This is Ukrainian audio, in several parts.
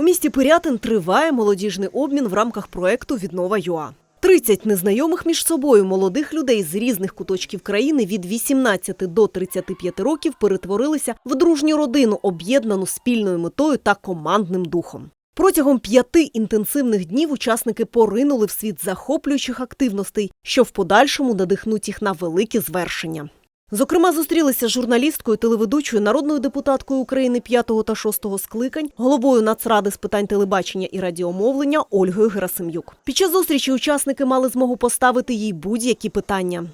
У місті Пирятин триває молодіжний обмін в рамках проекту Віднова ЮА. 30 незнайомих між собою молодих людей з різних куточків країни від 18 до 35 років перетворилися в дружню родину, об'єднану спільною метою та командним духом. Протягом п'яти інтенсивних днів учасники поринули в світ захоплюючих активностей, що в подальшому надихнуть їх на великі звершення. Зокрема, зустрілися з журналісткою, телеведучою, народною депутаткою України 5 та 6 скликань, головою Нацради з питань телебачення і радіомовлення Ольгою Герасим'юк. Під час зустрічі учасники мали змогу поставити їй будь-які питання.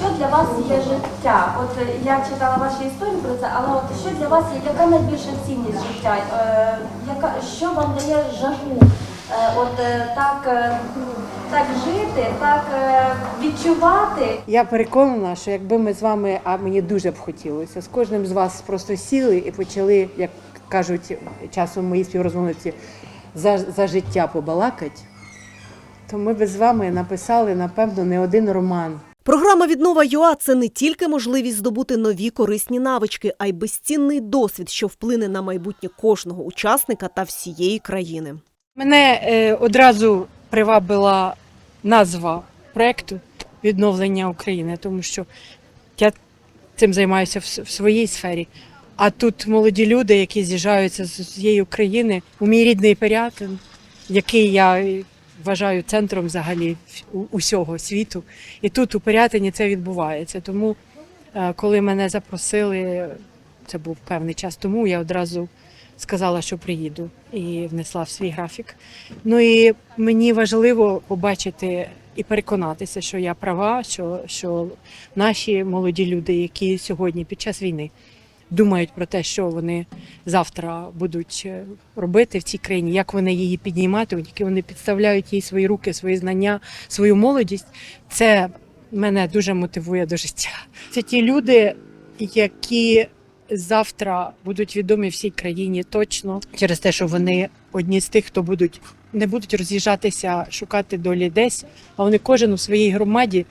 Що для вас є життя? От е, я читала ваші історії про це, але от що для вас є, яка найбільша цінність життя? Е, яка, що вам дає жагу? Е, от так, так жити, так е, відчувати? Я переконана, що якби ми з вами, а мені дуже б хотілося, з кожним з вас просто сіли і почали, як кажуть часом мої співрозмовниці, за, за життя побалакать, то ми б з вами написали, напевно, не один роман. Програма Віднова ЮА це не тільки можливість здобути нові корисні навички, а й безцінний досвід, що вплине на майбутнє кожного учасника та всієї країни. Мене е, одразу привабила назва проекту відновлення України, тому що я цим займаюся в, своїй сфері. А тут молоді люди, які з'їжджаються з усієї України у мій рідний Пирятин, який я вважаю центром взагалі усього світу. І тут у Пирятині це відбувається. Тому, е, коли мене запросили, це був певний час тому, я одразу сказала, що приїду і внесла в свій графік. Ну і мені важливо побачити і переконатися, що я права, що, що наші молоді люди, які сьогодні під час війни думають про те, що вони завтра будуть е, робити в цій країні, як вони її підніматимуть, які вони підставляють їй свої руки, свої знання, свою молодість. Це мене дуже мотивує до життя. Це ті люди, які завтра будуть відомі всій країні точно через те, що вони одні з тих, хто будуть не будуть роз'їжджатися, шукати долі десь, а вони кожен у своїй громаді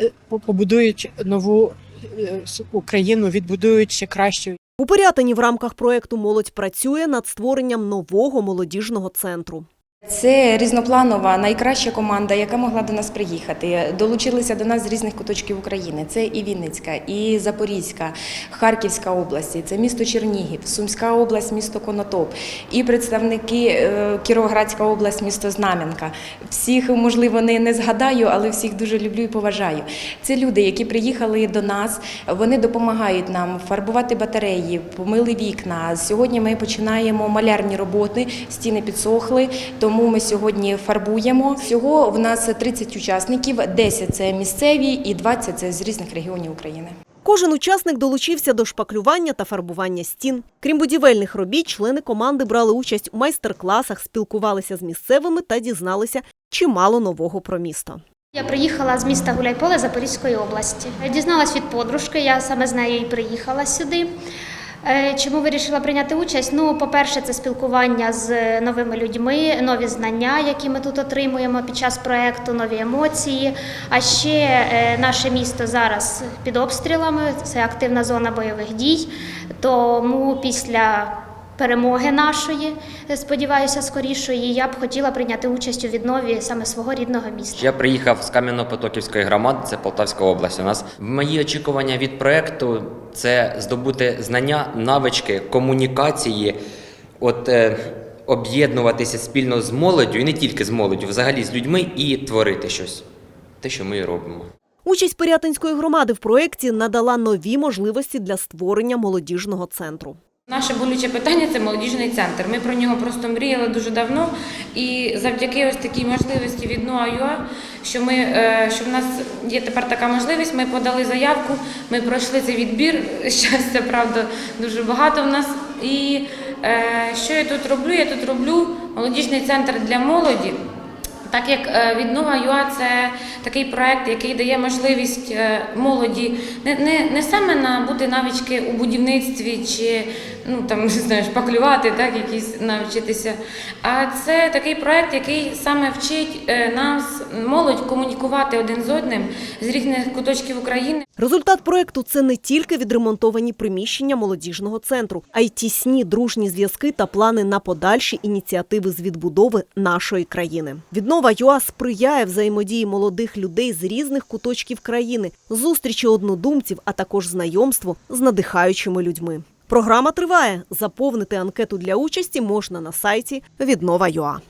е, по- побудують нову е, Україну, відбудують ще кращу. У Пирятині в рамках проекту Молодь працює над створенням нового молодіжного центру. Це різнопланова найкраща команда, яка могла до нас приїхати. Долучилися до нас з різних куточків України. Це і Вінницька, і Запорізька, Харківська області, це місто Чернігів, Сумська область, місто Конотоп, і представники е, Кіровоградська область, місто Знам'янка. Всіх, можливо, не, не згадаю, але всіх дуже люблю і поважаю. Це люди, які приїхали до нас. Вони допомагають нам фарбувати батареї, помили вікна. Сьогодні ми починаємо малярні роботи, стіни підсохли. Тому ми сьогодні фарбуємо. Всього в нас 30 учасників, 10 – це місцеві і 20 – це з різних регіонів України. Кожен учасник долучився до шпаклювання та фарбування стін. Крім будівельних робіт, члени команди брали участь у майстер-класах, спілкувалися з місцевими та дізналися чимало нового про місто. Я приїхала з міста Гуляйполе Запорізької області. Дізналась від подружки, я саме з нею і приїхала сюди. Е, Чому вирішила прийняти участь? Ну, по-перше, це спілкування з новими людьми, нові знання, які ми тут отримуємо під час проекту, нові емоції. А ще е, наше місто зараз під обстрілами, це активна зона бойових дій. Тому після перемоги нашої, е, сподіваюся, скорішої, я б хотіла прийняти участь у віднові саме свого рідного міста. Я приїхав з Кам'яно-Потоківської громади, це Полтавська область. У нас мої очікування від проекту це здобути знання, навички, комунікації, от е, об'єднуватися спільно з молоддю, і не тільки з молоддю, взагалі з людьми і творити щось. Те, що ми і робимо. Участь Пирятинської громади в проєкті надала нові можливості для створення молодіжного центру. Наше болюче питання це молодіжний центр. Ми про нього просто мріяли дуже давно. І завдяки ось такій можливості від НОА.ЮА, що ми е, що в нас є тепер така можливість. Ми подали заявку, ми пройшли цей відбір. Щастя, правда, дуже багато в нас. І е, що я тут роблю? Я тут роблю молодіжний центр для молоді. Так як е, віднова ЮА це такий проект, який дає можливість молоді не, не, не саме набути навички у будівництві чи ну там не знаю, шпаклювати, так якісь навчитися. А це такий проект, який саме вчить е, нас молодь комунікувати один з одним з різних куточків України. Результат проекту це не тільки відремонтовані приміщення молодіжного центру, а й тісні дружні зв'язки та плани на подальші ініціативи з відбудови нашої країни. Віднова ЮА сприяє взаємодії молодих людей з різних куточків країни, зустрічі однодумців, а також знайомству з надихаючими людьми. Програма триває. Заповнити анкету для участі можна на сайті Віднова.ЮА.